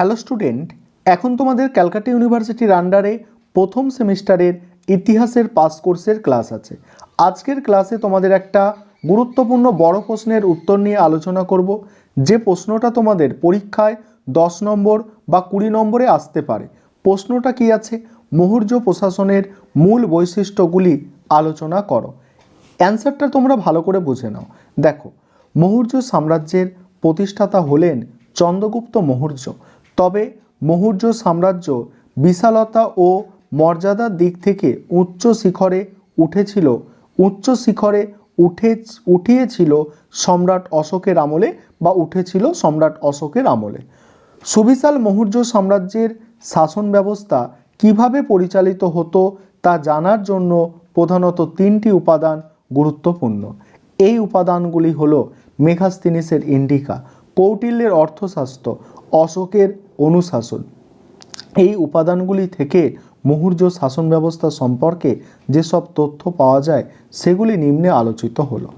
Hello student এখন তোমাদের ক্যালকাটা ইউনিভার্সিটির আন্ডারে প্রথম সেমিস্টারের ইতিহাসের পাস কোর্সের ক্লাস আছে। আজকের ক্লাসে তোমাদের একটা গুরুত্বপূর্ণ বড় প্রশ্নের উত্তর নিয়ে আলোচনা করব, যে প্রশ্নটা তোমাদের পরীক্ষায় দশ নম্বর বা কুড়ি নম্বরে আসতে পারে। প্রশ্নটা কি আছে? মুহুর্য প্রশাসনের মূল বৈশিষ্ট্যগুলি আলোচনা করো। অ্যান্সারটা তোমরা ভালো করে বুঝে নাও। দেখো মৌর্য সাম্রাজ্যের প্রতিষ্ঠাতা হলেন চন্দ্রগুপ্ত মৌর্য তবে মৌর্য সাম্রাজ্য বিশালতা ও মর্যাদার দিক থেকে উচ্চ শিখরে উঠেছিল, উচ্চ শিখরে উঠে, উঠিয়েছিল সম্রাট অশোকের আমলে বা উঠেছিল সম্রাট অশোকের আমলে। সুবিশাল মৌর্য সাম্রাজ্যের শাসন ব্যবস্থা কীভাবে পরিচালিত হতো তা জানার জন্য প্রধানত তিনটি উপাদান গুরুত্বপূর্ণ। এই উপাদানগুলি হল মেঘাস্তিনিসের ইন্ডিকা কৌটিল্যের অর্থশাস্ত্র, অশোকের অনুশাসন। এই উপাদানগুলি থেকে মুহুর্য শাসন ব্যবস্থা সম্পর্কে যেসব তথ্য পাওয়া যায়, সেগুলি নিম্নে আলোচিত হলো।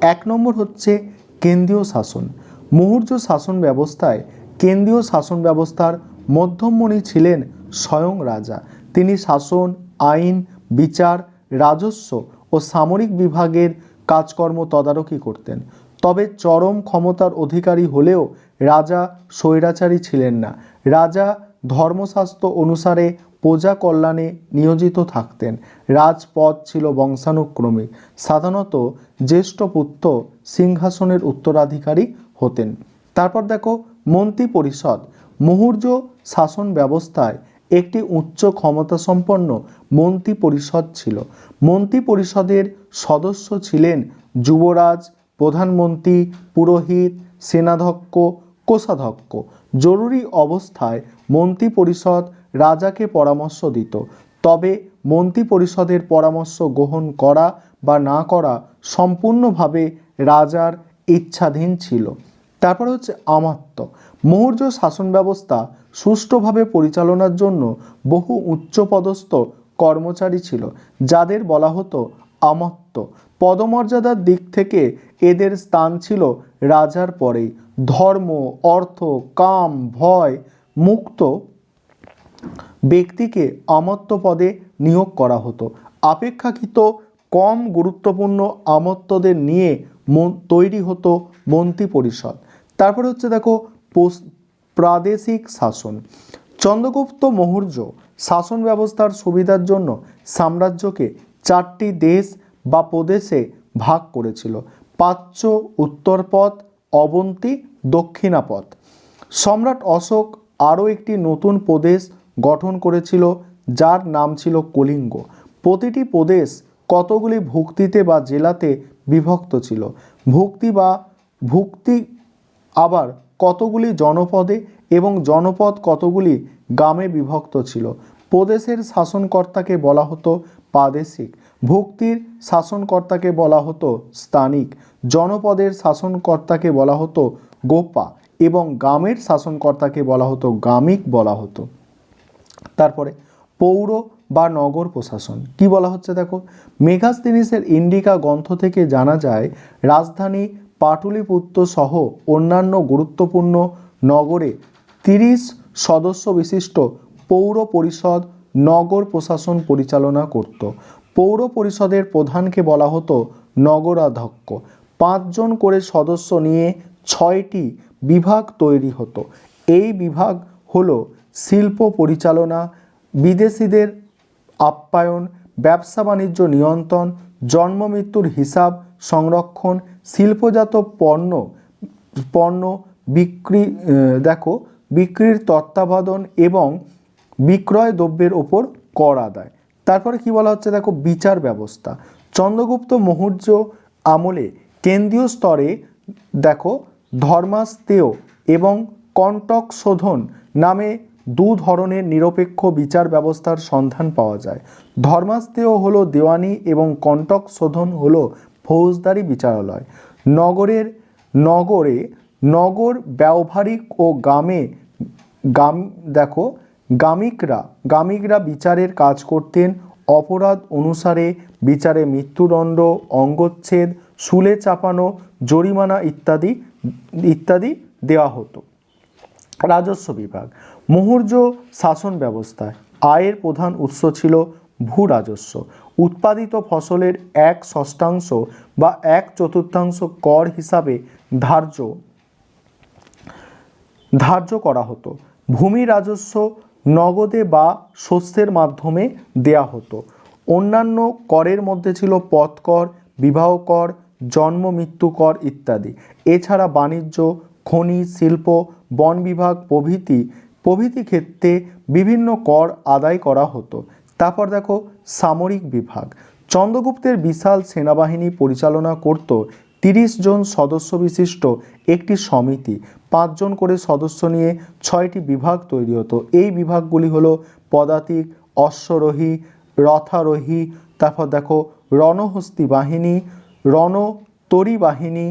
এক নম্বর হচ্ছে কেন্দ্রীয় শাসন। মুহুর্য শাসন ব্যবস্থায় কেন্দ্রীয় শাসন ব্যবস্থার মধ্যমণি ছিলেন স্বয়ং রাজা। তিনি শাসন, আইন, বিচার, রাজস্ব ও সামরিক বিভাগের কাজকর্ম তদারকি করতেন। তবে চরম ক্ষমতার অধিকারী হলেও রাজা স্বৈরাচারী ছিলেন না। রাজা ধর্মশাস্ত্র অনুসারে প্রজা কল্যাণে নিয়োজিত থাকতেন। রাজপদ ছিল বংশানুক্রমিক সাধারণত জ্যেষ্ঠ পুত্র সিংহাসনের উত্তরাধিকারী হতেন। তারপর দেখো মন্ত্রী পরিষদ মুহুর্য শাসন ব্যবস্থায় একটি উচ্চ ক্ষমতাসম্পন্ন মন্ত্রী পরিষদ ছিল। মন্ত্রী পরিষদের সদস্য ছিলেন যুবরাজ প্রধানমন্ত্রী, পুরোহিত, সেনাধ্যক্ষ, কোষাধ্যক্ষ, জরুরি অবস্থায় মন্ত্রী পরিষদ রাজাকে পরামর্শ দিত। তবে মন্ত্রী পরিষদের পরামর্শ গ্রহণ করা বা না করা সম্পূর্ণভাবে রাজার ইচ্ছাধীন ছিল। তারপরে হচ্ছে আমাত্য মৌর্য শাসন ব্যবস্থা সুষ্ঠুভাবে পরিচালনার জন্য বহু উচ্চপদস্থ কর্মচারী ছিল, যাদের বলা হতো আমাত্য পদমর্যাদার দিক থেকে এদের স্থান ছিল রাজার পরেই। ধর্ম, অর্থ, কাম, ভয় মুক্ত ব্যক্তিকে আমত্য পদে নিয়োগ করা হতো। অপেক্ষাকৃত কম গুরুত্বপূর্ণ আমত্তদের নিয়ে তৈরি হতো মন্ত্রী পরিষদ তারপরে হচ্ছে দেখো প্রাদেশিক শাসন। চন্দ্রগুপ্ত মৌর্য শাসন ব্যবস্থার সুবিধার জন্য সাম্রাজ্যকে চারটি দেশ বা প্রদেশে ভাগ করেছিল। প্রাচ্য উত্তরপথ, অবন্তী, দক্ষিণাপথ। সম্রাট অশোক আরও একটি নতুন প্রদেশ গঠন করেছিল, যার নাম ছিল কলিঙ্গ। প্রতিটি প্রদেশ কতগুলি ভুক্তিতে বা জেলাতে বিভক্ত ছিল? ভুক্তি বা ভুক্তি আবার কতগুলি জনপদে এবং জনপদ কতগুলি গ্রামে বিভক্ত ছিল? প্রদেশের শাসনকর্তাকে বলা হতো প্রাদেশিক। ভুক্তির শাসনকর্তাকে বলা হতো স্থানিক, জনপদের শাসনকর্তাকে বলা হতো গোপা এবং গ্রামের শাসনকর্তাকে বলা হতো গ্রামিক বলা হতো। তারপরে পৌর বা নগর প্রশাসন। কি বলা হচ্ছে দেখো? মেঘাস্তিনিসের ইন্ডিকা গ্রন্থ থেকে জানা যায়, রাজধানী পাটুলিপুত্র সহ অন্যান্য গুরুত্বপূর্ণ নগরে তিরিশ সদস্য বিশিষ্ট পৌর পরিষদ নগর প্রশাসন পরিচালনা করত। পৌর পরিষদের প্রধানকে বলা হতো নগরাধ্যক্ষ। পাঁচজন করে সদস্য নিয়ে ছয়টি বিভাগ তৈরি হতো। এই বিভাগ হলো শিল্প পরিচালনা, বিদেশিদের আপ্যায়ন, ব্যবসা বাণিজ্য নিয়ন্ত্রণ, জন্ম মৃত্যুর হিসাব সংরক্ষণ, শিল্পজাত পণ্য পণ্য বিক্রি দেখো, বিক্রির তত্ত্বাবধান এবং বিক্রয় দ্রব্যের ওপর কর আদায়। তারপরে কি বলা হচ্ছে দেখো? বিচার ব্যবস্থা। চন্দ্রগুপ্ত মৌর্য আমলে কেন্দ্রীয় স্তরে দেখো ধর্মাস্তেয় এবং কণ্টক শোধন নামে দু ধরনের নিরপেক্ষ বিচার ব্যবস্থার সন্ধান পাওয়া যায়। ধর্মাস্তেয় হলো দেওয়ানি এবং কণ্টক শোধন হলো ফৌজদারি বিচারালয়। নগরের নগরে নগর, ব্যবহারিক ও গ্রামে গাম দেখো গামিকরা গামিকরা বিচারের কাজ করতেন। অপরাধ অনুসারে বিচারে মৃত্যুদণ্ড, অঙ্গচ্ছেদ শুলে চাপানো, জরিমানা ইত্যাদি ইত্যাদি দেওয়া হতো। রাজস্ব বিভাগ, মুহুর্য শাসন ব্যবস্থায় আয়ের প্রধান উৎস ছিল ভূ রাজস্ব। উৎপাদিত ফসলের এক ষষ্ঠাংশ বা এক চতুর্থাংশ কর হিসাবে ধার্য ধার্য করা হতো। ভূমি রাজস্ব নগদে বা শস্যের মাধ্যমে দেয়া হতো। অন্যান্য করের মধ্যে ছিল পথ কর, বিবাহ কর, জন্ম, মৃত্যু কর ইত্যাদি। এছাড়া বাণিজ্য খনি শিল্প, বন বিভাগ, প্রভৃতি প্রভৃতি ক্ষেত্রে বিভিন্ন কর আদায় করা হতো। তারপর দেখো, সামরিক বিভাগ। চন্দ্রগুপ্তের বিশাল সেনাবাহিনী পরিচালনা করত তিরিশ জন সদস্য বিশিষ্ট একটি সমিতি। পাঁচজন করে সদস্য নিয়ে ছয়টি বিভাগ তৈরি হতো। এই বিভাগগুলি হলো পদাতিক, অশ্বরোহী, রথারোহী, তারপর দেখো রণহস্তি বাহিনী, রণতরী বাহিনী,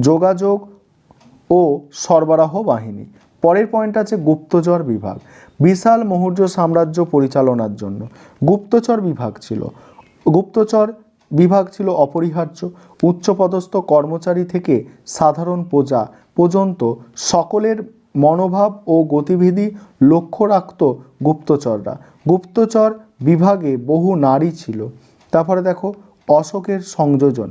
যোগাযোগ ও সরবরাহ বাহিনী। পরের পয়েন্ট আছে গুপ্তচর বিভাগ। বিশাল মৌর্য সাম্রাজ্য পরিচালনার জন্য। গুপ্তচর বিভাগ ছিল। গুপ্তচর বিভাগ ছিল অপরিহার্য। উচ্চপদস্থ কর্মচারী থেকে সাধারণ প্রজা পর্যন্ত সকলের মনোভাব ও গতিবিধি লক্ষ্য রাখত গুপ্তচররা। গুপ্তচর বিভাগে বহু নারী ছিল। তারপরে দেখো, অশোকের সংযোজন।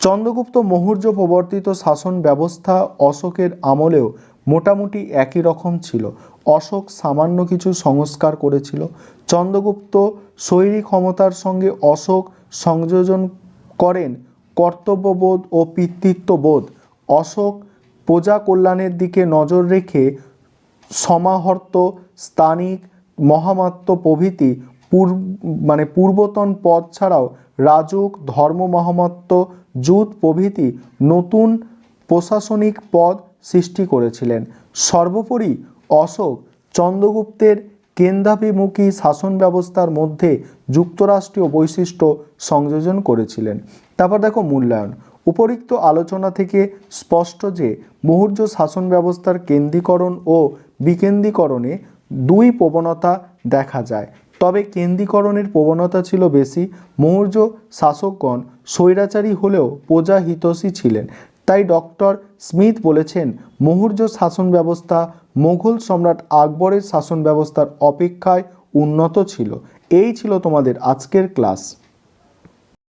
চন্দ্রগুপ্ত মৌর্য প্রবর্তিত শাসন ব্যবস্থা অশোকের আমলেও মোটামুটি একই রকম ছিল। অশোক সামান্য কিছু সংস্কার করেছিল। চন্দ্রগুপ্ত শৈলী ক্ষমতার সঙ্গে অশোক সংযোজন করেন কর্তব্যবোধ ও পিতৃত্ববোধ। অশোক প্রজা কল্যাণের দিকে নজর রেখে সমাহর্ত স্থানিক মহামাত্ম প্রভৃতি পূর্ব মানে পূর্বতন পদ ছাড়াও রাজুক ধর্ম মহামাত্ম জুত প্রভৃতি নতুন প্রশাসনিক পদ সৃষ্টি করেছিলেন। সর্বোপরি অশোক চন্দ্রগুপ্তের কেন্দ্রাভিমুখী শাসন ব্যবস্থার মধ্যে যুক্তরাষ্ট্রীয় বৈশিষ্ট্য সংযোজন করেছিলেন। তারপর দেখো মূল্যায়ন। উপরিক্ত আলোচনা থেকে স্পষ্ট যে মৌর্য শাসন ব্যবস্থার কেন্দ্রীকরণ ও বিকেন্দ্রীকরণে দুই প্রবণতা দেখা যায়। তবে কেন্দ্রীকরণের প্রবণতা ছিল বেশি। মৌর্য শাসকগণ স্বৈরাচারী হলেও প্রজা হিতৈষী ছিলেন। তাই ডক্টর স্মিথ বলেছেন মৌর্য শাসন ব্যবস্থা, মোঘল সম্রাট আকবরের শাসন ব্যবস্থার অপেক্ষায় উন্নত ছিল। এই ছিল তোমাদের আজকের ক্লাস।